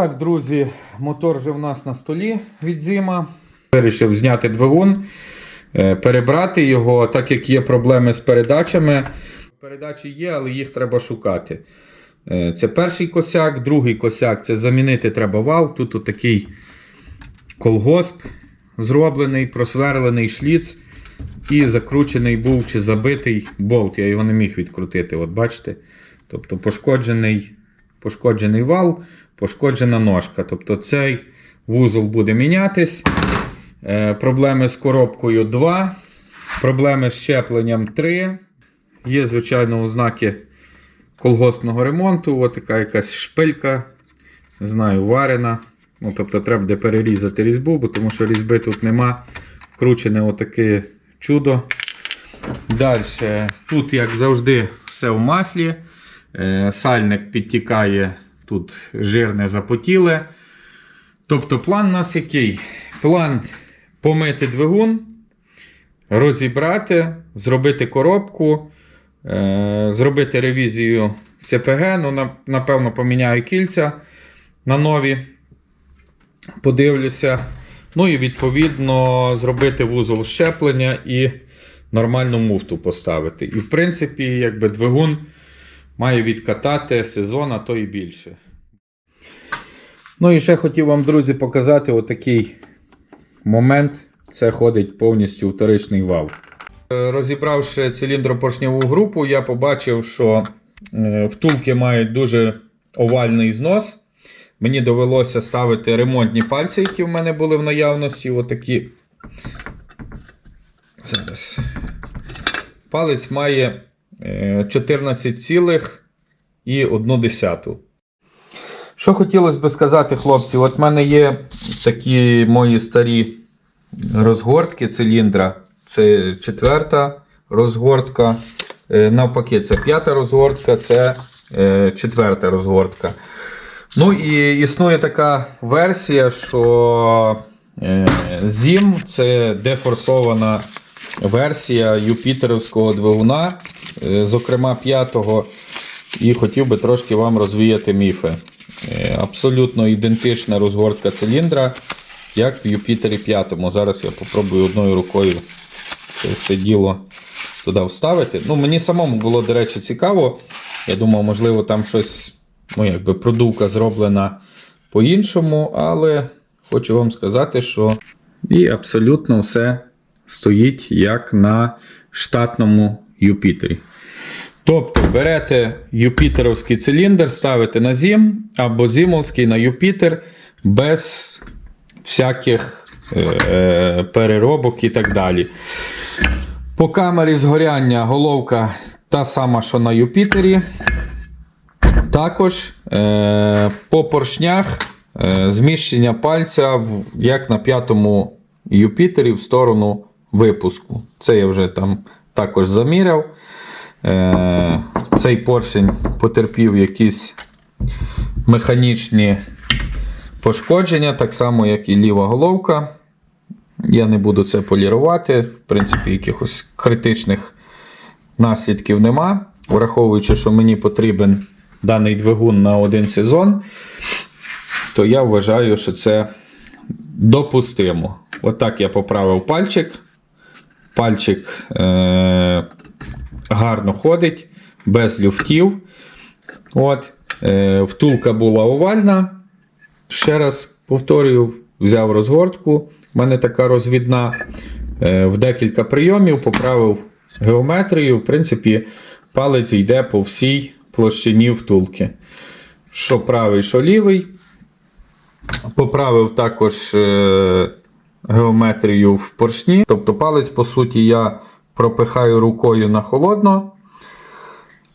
Так, друзі, мотор вже в нас на столі від зима. Вирішив зняти двигун, е, перебрати його, так як є проблеми з передачами. Передачі є, але їх треба шукати. Е, Це перший косяк, другий косяк це замінити треба вал. Тут отакий колгосп зроблений, просверлений шліц і закручений був чи забитий болт. Я його не міг відкрутити. От бачите? Тобто пошкоджений, пошкоджений вал, пошкоджена ножка. Тобто цей вузол буде мінятись. Е, проблеми з коробкою 2. Проблеми з щепленням 3. Є, звичайно, ознаки колгоспного ремонту. Ось така якась шпилька. Не знаю, варена. Ну, тобто треба буде перерізати різьбу, бо тому що різьби тут нема. Вкручене отаке чудо. Далі, тут, як завжди, все в маслі. Е, Сальник підтікає, тут жирне запотіле. Тобто, план у нас який? План помити двигун, розібрати, зробити коробку, е, зробити ревізію ЦПГ. Ну, на- напевно, поміняю кільця на нові. Подивлюся. Ну і відповідно зробити вузол щеплення і нормальну муфту поставити. І, в принципі, якби двигун має відкатати сезон, а то і більше. Ну і ще хотів вам, друзі, показати отакий момент. Це ходить повністю вторичний вал. Е, Розібравши циліндропоршневу групу, я побачив, що е, втулки мають дуже овальний знос. Мені довелося ставити ремонтні пальці, які в мене були в наявності. Отакі. Зараз. Палець має 14,1. Що хотілося би сказати, хлопці, от в мене є такі мої старі розгортки циліндра. Це четверта розгортка. Е, Навпаки, це п'ята розгортка, це е, четверта розгортка. Ну і існує така версія, що е, ZIM це дефорсована версія юпітерівського двигуна, е, зокрема п'ятого. І хотів би трошки вам розвіяти міфи. Е, Абсолютно ідентична розгортка циліндра, як в Юпітері 5. Зараз я попробую одною рукою це все діло туди вставити. Ну, Мені самому було, до речі, цікаво. Я думав, можливо, там щось, ну, якби продувка зроблена по-іншому, але хочу вам сказати, що і абсолютно все стоїть як на штатному Юпітері. Тобто берете юпітеровський циліндр, ставите на зім, або зімовський на Юпітер без всяких е, переробок і так далі. По камері згоряння головка та сама, що на Юпітері. Також е, по поршнях е, зміщення пальця, в, як на п'ятому Юпітері, в сторону випуску. Це я вже там також заміряв. Е, цей поршень потерпів якісь механічні пошкодження, так само, як і ліва головка. Я не буду це полірувати. В принципі, якихось критичних наслідків нема. Враховуючи, що мені потрібен даний двигун на один сезон, то я вважаю, що це допустимо. Отак я поправив пальчик. Пальчик е- гарно ходить, без люфтів. От. Е- втулка була овальна. Ще раз повторюю, взяв розгортку. У мене така розвідна е, в декілька прийомів, поправив геометрію. В принципі, палець йде по всій площині втулки. Що правий, що лівий. Поправив також е, геометрію в поршні. Тобто палець, по суті, я пропихаю рукою на холодно.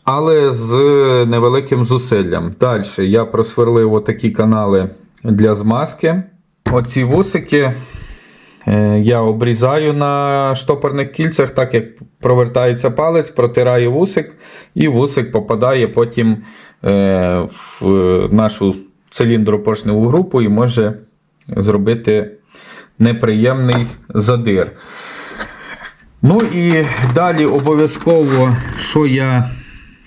Але з невеликим зусиллям. Далі я просверлив отакі канали для змазки. Оці вусики е, я обрізаю на штопорних кільцях, так як провертається палець, протираю вусик, і вусик попадає потім е, в нашу циліндропоршневу групу і може зробити неприємний задир. Ну і далі обов'язково, що я,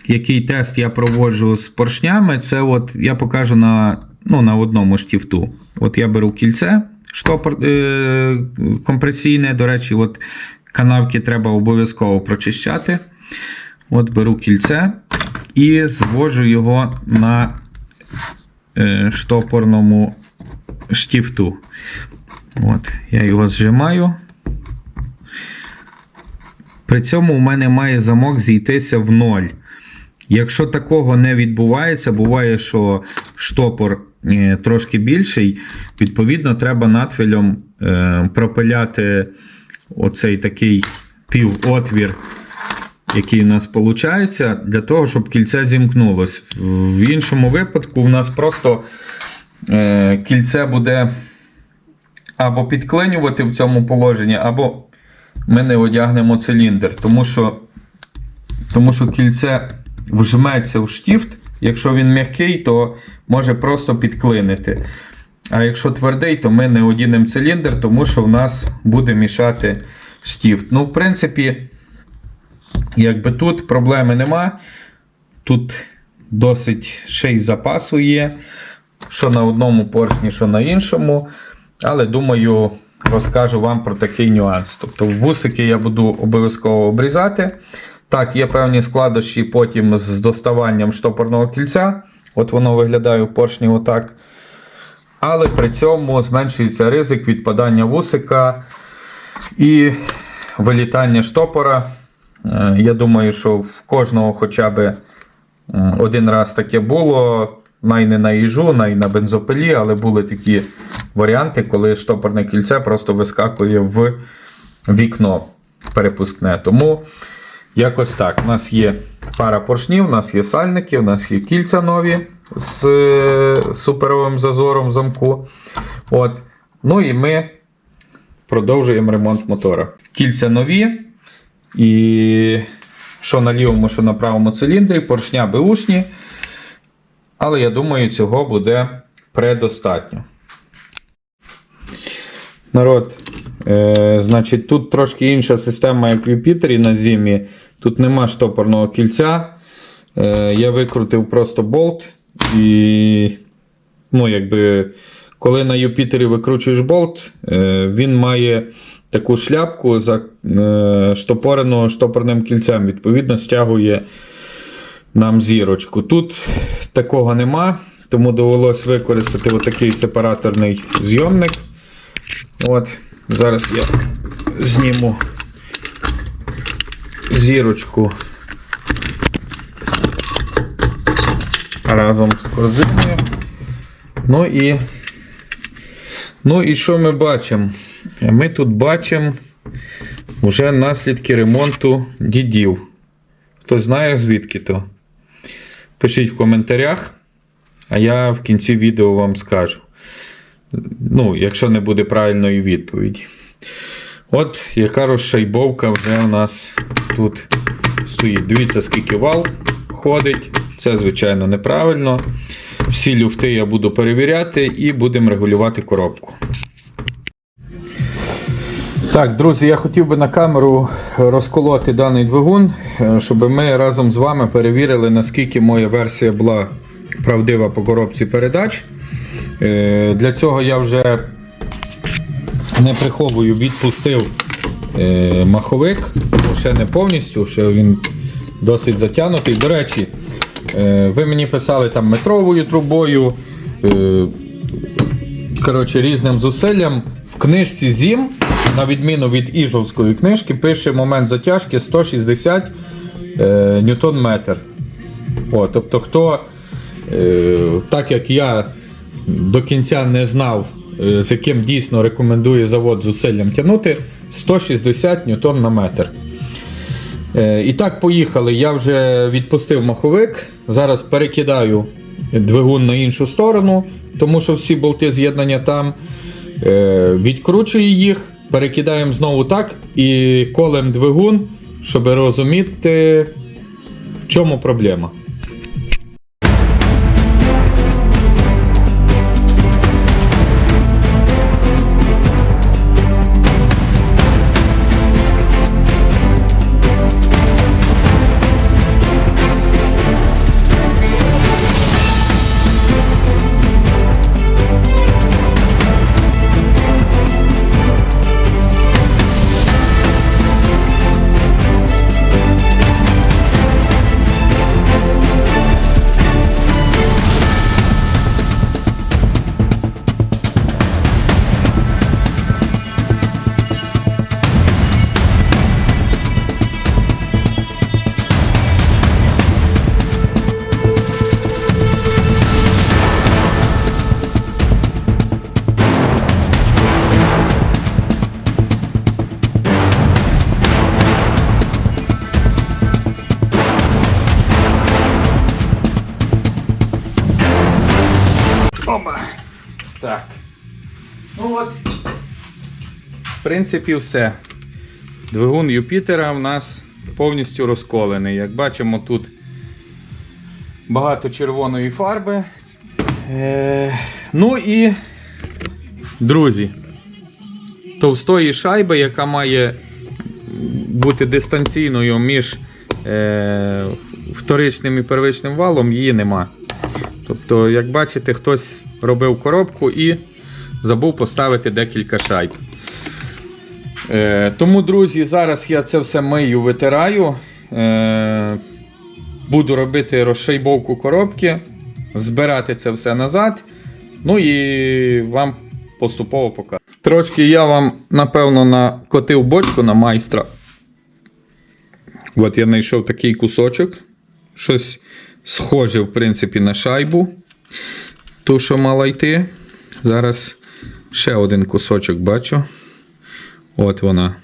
який тест я проводжу з поршнями, це от я покажу на ну, на одному штифту. От я беру кільце штопор, е, компресійне. До речі, от канавки треба обов'язково прочищати. От беру кільце і звожу його на е, штопорному штифту. От, я його зжимаю. При цьому у мене має замок зійтися в ноль. Якщо такого не відбувається, буває, що штопор е, трошки більший, відповідно, треба надфілем е, пропиляти оцей такий півотвір, який у нас виходить, для того, щоб кільце зімкнулось. В іншому випадку, у нас просто е, кільце буде або підклинювати в цьому положенні, або ми не одягнемо циліндр, тому що, тому що кільце вжметься в штифт. Якщо він м'який, то може просто підклинити. А якщо твердий, то ми не одінемо циліндр, тому що в нас буде мішати штифт. Ну, в принципі, якби тут проблеми нема. Тут досить ще й запасу є, що на одному поршні, що на іншому. Але думаю, розкажу вам про такий нюанс. Тобто, вусики я буду обов'язково обрізати. Так, є певні складощі потім з доставанням штопорного кільця. От воно виглядає в поршні отак. Але при цьому зменшується ризик відпадання вусика і вилітання штопора. Е, Я думаю, що в кожного хоча б один раз таке було. Най не на їжу, най на бензопилі, але були такі варіанти, коли штопорне кільце просто вискакує в вікно перепускне. Тому якось так. У нас є пара поршнів, у нас є сальники, у нас є кільця нові з е, суперовим зазором в замку. От. Ну і ми продовжуємо ремонт мотора. Кільця нові. І що на лівому, що на правому циліндрі, поршня беушні. Але я думаю, цього буде предостатньо. Народ, е, значить, тут трошки інша система, як в Юпітері на зимі. Тут нема штопорного кільця. Е, я викрутив просто болт. І, ну, якби, коли на Юпітері викручуєш болт, е, він має таку шляпку за е, штопорену штопорним кільцем. Відповідно, стягує нам зірочку. Тут такого нема, тому довелось використати отакий сепараторний зйомник. От, Зараз я зніму зірочку разом з корзиною. Ну і, ну і що ми бачимо? Ми тут бачимо вже наслідки ремонту дідів. Хто знає звідки то? Пишіть в коментарях, а я в кінці відео вам скажу. Ну, якщо не буде правильної відповіді. От яка розшайбовка вже у нас тут стоїть. Дивіться, скільки вал ходить. Це, звичайно, неправильно. Всі люфти я буду перевіряти і будемо регулювати коробку. Так, друзі, я хотів би на камеру розколоти даний двигун, е, щоб ми разом з вами перевірили, наскільки моя версія була правдива по коробці передач. Е, Для цього я вже не приховую, відпустив е, маховик, ще не повністю, ще він досить затягнутий. До речі, ви мені писали там метровою трубою, коротше, різним зусиллям. В книжці ЗІМ, на відміну від Іжовської книжки, пише момент затяжки 160 е, ньютон метр. О, тобто, хто, е, так як я до кінця не знав, е, з яким дійсно рекомендує завод зусиллям тягнути, 160 ньютон на метр. Е, І так, поїхали. Я вже відпустив маховик. Зараз перекидаю двигун на іншу сторону, тому що всі болти з'єднання там. Е, Відкручую їх, перекидаємо знову так і колем двигун, щоб розуміти, в чому проблема. Принципі, все. Двигун Юпітера в нас повністю розколений. Як бачимо, тут багато червоної фарби. Е, ну і, друзі, товстої шайби, яка має бути дистанційною між е, вторичним і первичним валом, її нема. Тобто, як бачите, хтось робив коробку і забув поставити декілька шайб. Е, тому, друзі, зараз я це все мию, витираю. Е, буду робити розшайбовку коробки, збирати це все назад. Ну і вам поступово покажу. Трошки я вам, напевно, накотив бочку на майстра. От я знайшов такий кусочок. Щось схоже, в принципі, на шайбу. Ту, що мала йти. Зараз ще один кусочок бачу. От вона.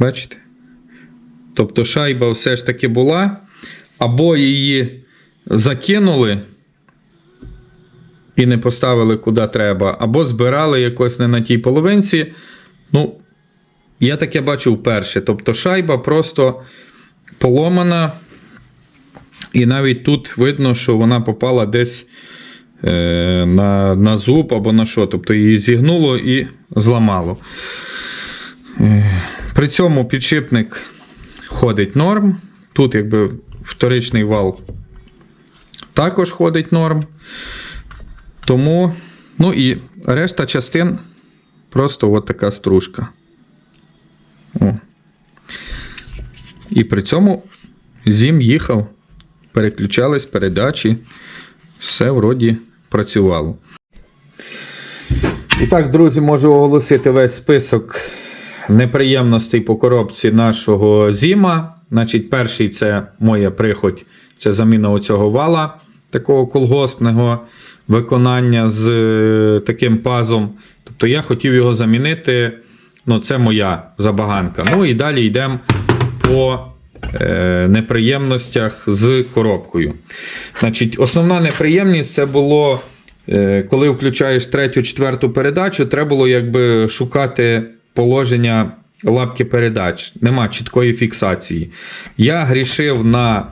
Бачите? Тобто шайба все ж таки була, або її закинули і не поставили куди треба, або збирали якось не на тій половинці. Ну, я таке бачу вперше. Тобто шайба просто поломана, і навіть тут видно, що вона попала десь на, на зуб або на що. Тобто її зігнуло і зламало. Е, при цьому підшипник ходить норм. Тут, якби вторичний вал також ходить норм. Тому, ну і решта частин просто от така стружка. О. І при цьому зім їхав, переключались передачі, все вроді працювало. І так, друзі, можу оголосити весь список неприємностей по коробці нашого зіма. Значить, перший це моя приходь, це заміна оцього вала, такого колгоспного виконання з е, таким пазом. Тобто я хотів його замінити. Ну, це моя забаганка. Ну і далі йдемо по неприємностях з коробкою. Значить, Основна неприємність це було, е, коли включаєш третю, четверту передачу, треба було якби шукати положення лапки передач. Нема чіткої фіксації. Я грішив на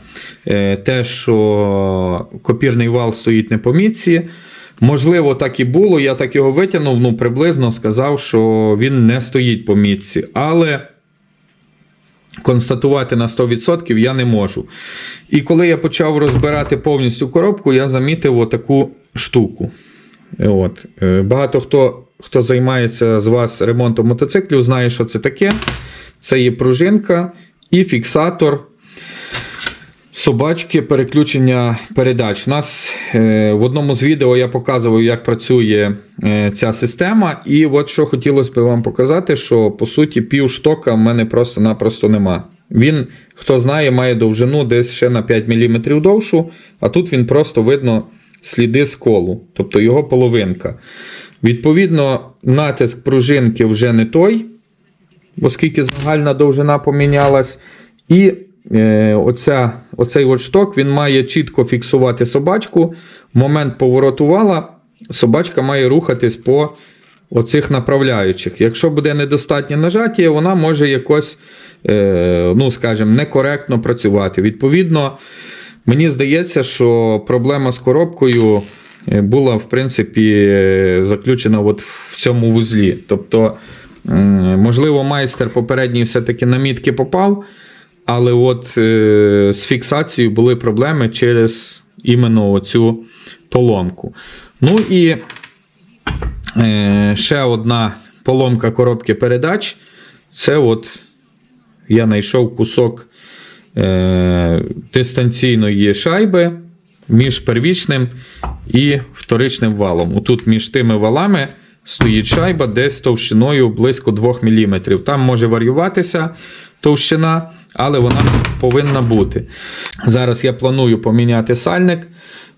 е, те, що копірний вал стоїть не по мітці. Можливо, так і було. Я так його витягнув, ну приблизно сказав, що він не стоїть по мітці. Але констатувати на 100% я не можу. І коли я почав розбирати повністю коробку, я замітив отаку штуку. От. Е, Багато хто, хто займається з вас ремонтом мотоциклів, знає, що це таке. Це є пружинка і фіксатор собачки переключення передач. У нас е, в одному з відео я показував, як працює е, ця система. І от що хотілося б вам показати, що по суті пів штока в мене просто-напросто нема. Він, хто знає, має довжину десь ще на 5 мм довшу, а тут він просто видно сліди сколу, тобто його половинка. Відповідно, натиск пружинки вже не той, оскільки загальна довжина помінялась. І оця, оцей от шток він має чітко фіксувати собачку. В момент повороту вала собачка має рухатись по оцих направляючих. Якщо буде недостатнє нажаття, вона може якось, е, ну, скажімо, некоректно працювати. Відповідно, мені здається, що проблема з коробкою е, була, в принципі, е, заключена от в цьому вузлі. Тобто, можливо, майстер попередній все-таки на мітки попав, але от е, з фіксацією були проблеми через іменно оцю поломку. Ну і е, ще одна поломка коробки передач. Це от я знайшов кусок е, дистанційної шайби між первічним і вторичним валом. Отут між тими валами стоїть шайба десь товщиною близько 2 мм. Там може варіюватися товщина, але вона повинна бути. Зараз я планую поміняти сальник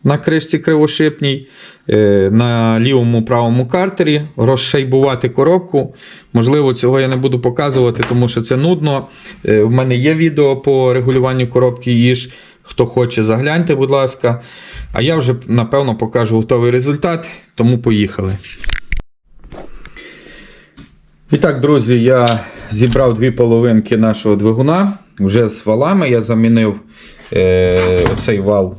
на кришці кривошипній, е, на лівому правому картері, розшайбувати коробку. Можливо, цього я не буду показувати, тому що це нудно. Е, В мене є відео по регулюванню коробки їж. Хто хоче, загляньте, будь ласка. А я вже напевно покажу готовий результат, тому поїхали. І так, друзі, я зібрав дві половинки нашого двигуна. Вже з валами я замінив е, оцей вал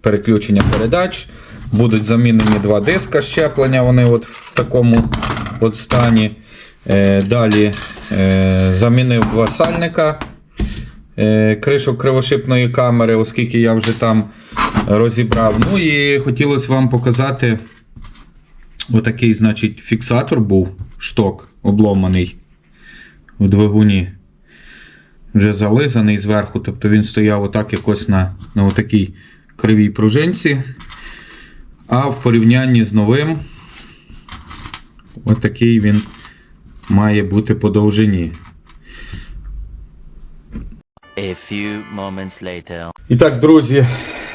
переключення передач. Будуть замінені два диска щеплення, вони от в такому от стані. Е, далі е, замінив два сальника е, кришок кривошипної камери, оскільки я вже там розібрав. Ну і хотілося вам показати отакий, значить, фіксатор був, шток обломаний у двигуні. Вже зализаний зверху, тобто він стояв отак якось на, на отакій кривій пружинці. А в порівнянні з новим, отакий він має бути по довжині. A few moments later. І так, друзі,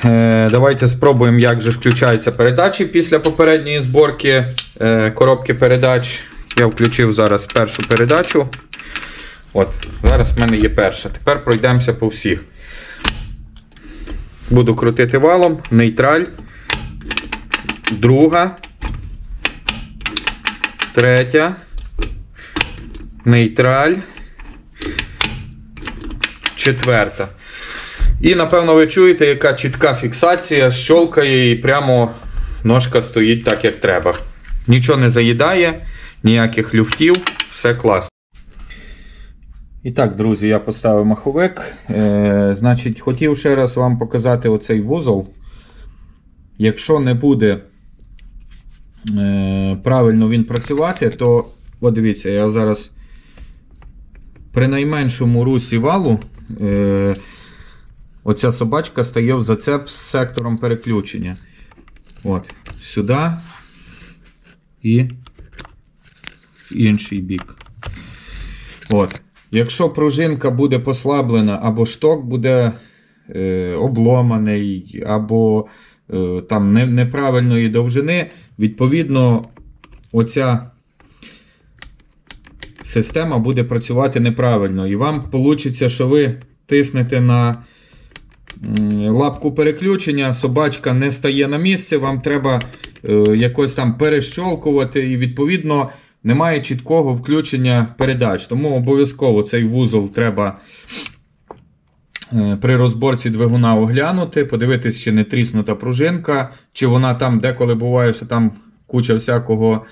е, давайте спробуємо, як же включаються передачі після попередньої зборки е, коробки передач. Я включив зараз першу передачу. От, зараз в мене є перша. Тепер пройдемося по всіх. Буду крутити валом, нейтраль, друга, третя, нейтраль, четверта. І напевно ви чуєте, яка чітка фіксація, щолкає і прямо ножка стоїть так, як треба. Нічого не заїдає, ніяких люфтів, все класно. І так, друзі, я поставив маховик. Е, значить, хотів ще раз вам показати оцей вузол. Якщо не буде е, правильно він працювати, то от дивіться, я зараз при найменшому русі валу. Е, Оця собачка стає в зацеп з сектором переключення. От, сюди і в інший бік. От. Якщо пружинка буде послаблена, або шток буде е, обломаний, або е, там не, неправильної довжини, відповідно, оця система буде працювати неправильно. І вам вийде, що ви тиснете на лапку переключення, собачка не стає на місце, вам треба е, якось там перещолкувати, і відповідно немає чіткого включення передач. Тому обов'язково цей вузол треба е, при розборці двигуна оглянути, подивитись, чи не тріснута пружинка, чи вона там деколи буває, що там куча всякого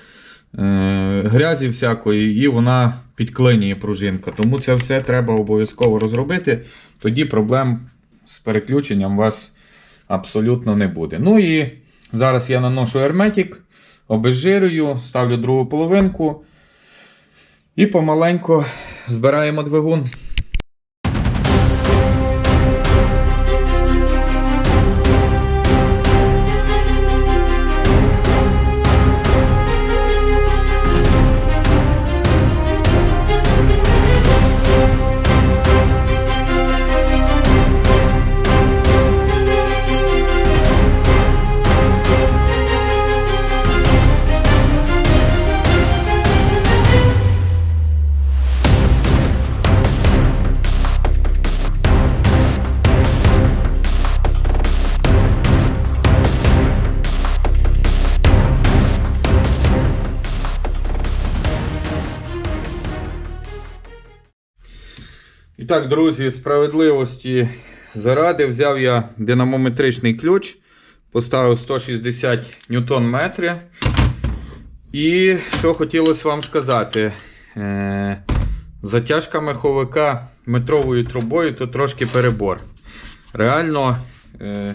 е, грязі всякої, і вона підклинює пружинка. Тому це все треба обов'язково розробити. Тоді проблем з переключенням у вас абсолютно не буде. Ну і зараз я наношу герметик, обезжирюю, ставлю другу половинку і помаленько збираємо двигун. Так, друзі, справедливості заради взяв я динамометричний ключ, поставив 160 ньютон метри. І що хотілося вам сказати, е, затяжка меховика метровою трубою то трошки перебор. Реально, е,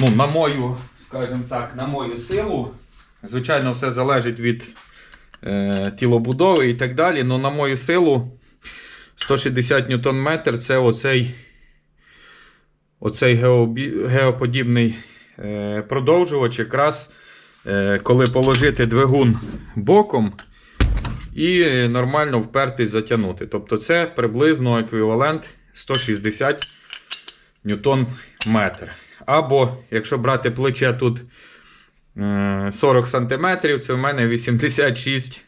ну, на мою, скажімо так, на мою силу, звичайно, все залежить від е, тілобудови і так далі, але на мою силу 160 ньютон метр це оцей, оцей геоподібний е, продовжувач, якраз е, коли положити двигун боком і нормально впертись затягнути. Тобто це приблизно еквівалент 160 ньютон метр. Або, якщо брати плече тут е, 40 см, це в мене 86 е,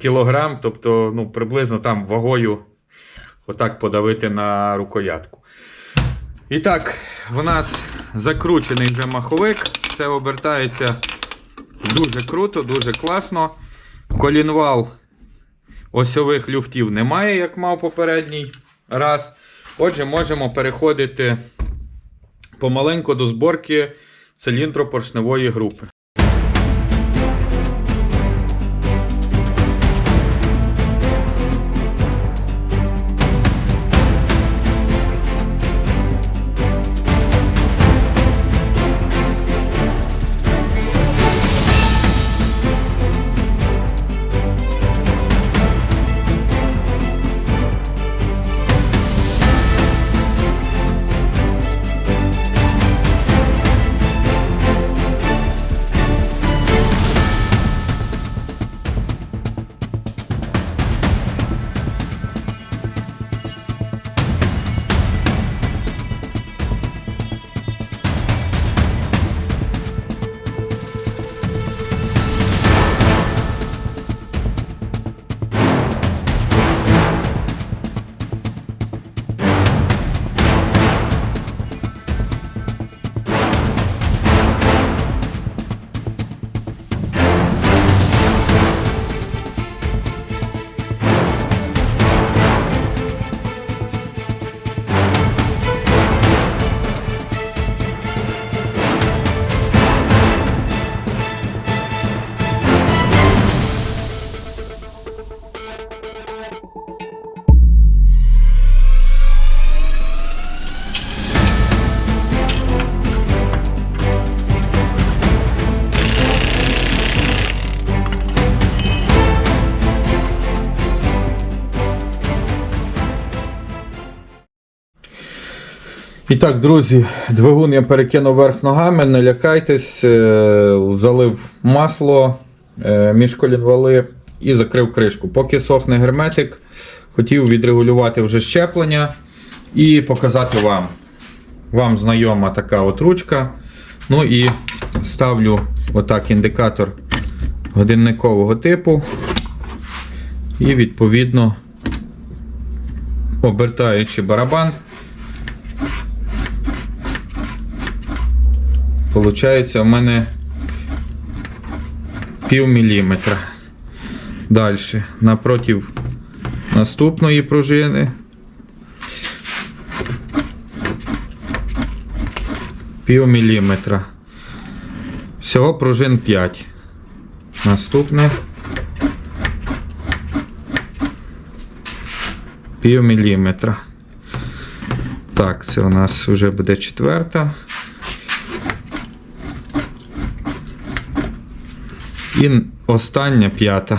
кілограм, тобто ну, приблизно там вагою отак подавити на рукоятку. І так, в нас закручений вже маховик. Це обертається дуже круто, дуже класно. Колінвал осьових люфтів немає, як мав попередній раз. Отже, можемо переходити помаленьку до зборки циліндропоршневої групи. І так, друзі, двигун я перекинув вверх ногами, не лякайтесь, е, залив масло е, між колінвали і закрив кришку. Поки сохне герметик, хотів відрегулювати вже щеплення і показати вам. Вам знайома така от ручка. Ну і ставлю отак індикатор годинникового типу. І відповідно обертаючи барабан. Получається, у мене пів міліметра. Далі, напротив наступної пружини. Пів міліметра. Всього пружин 5. Наступне. Пів міліметра. Так, це у нас вже буде четверта. І остання п'ята.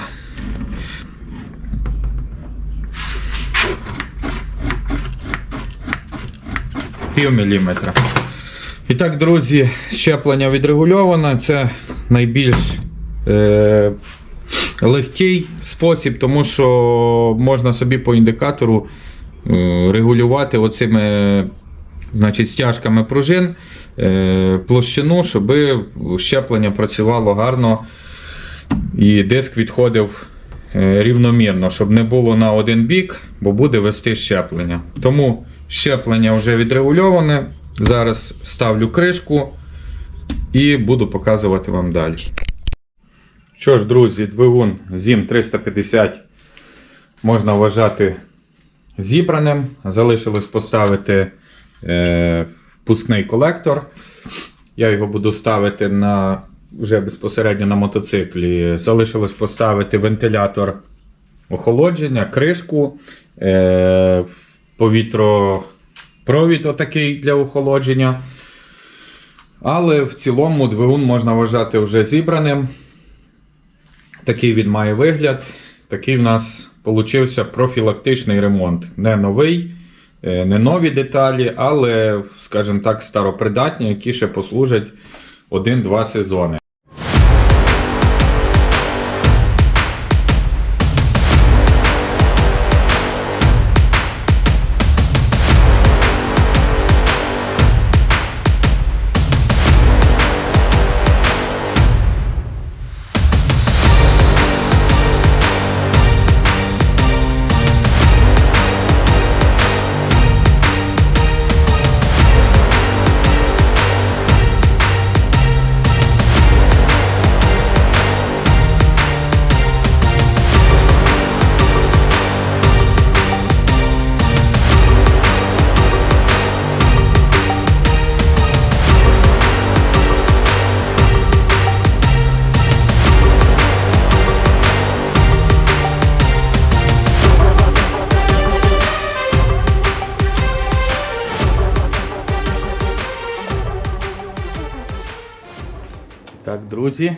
Пів міліметра. І так, друзі, щеплення відрегульоване. Це найбільш е, легкий спосіб, тому що можна собі по індикатору е, регулювати оцими значить, стяжками пружин е, площину, щоб щеплення працювало гарно і диск відходив е, рівномірно, щоб не було на один бік, бо буде вести щеплення. Тому щеплення вже відрегульоване. Зараз ставлю кришку і буду показувати вам далі. Що ж, друзі, двигун ZIM 350 можна вважати зібраним. Залишилось поставити е, впускний колектор. Я його буду ставити на, вже безпосередньо на мотоциклі. Залишилось поставити вентилятор охолодження, кришку, е, повітропровід отакий для охолодження. Але в цілому двигун можна вважати вже зібраним. Такий він має вигляд. Такий в нас получився профілактичний ремонт. Не новий, е, не нові деталі, але, скажімо так, старопридатні, які ще послужать один-два сезони. Друзі,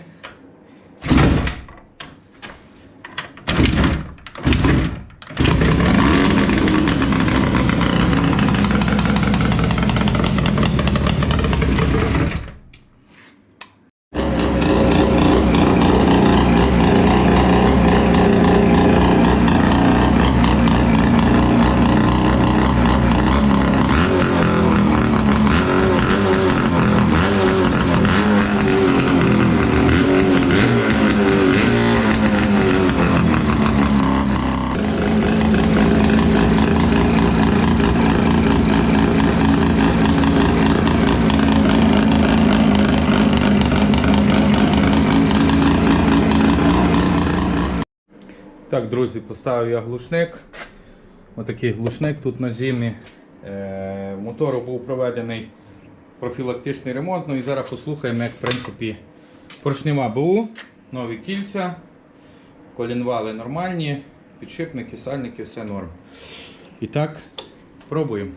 поставив я глушник. Отакий глушник тут на зимі. Е, мотору був проведений профілактичний ремонт. Ну і зараз послухаємо, як в принципі поршнева БУ, нові кільця, колінвали нормальні, підшипники, сальники, все норм. І так, пробуємо.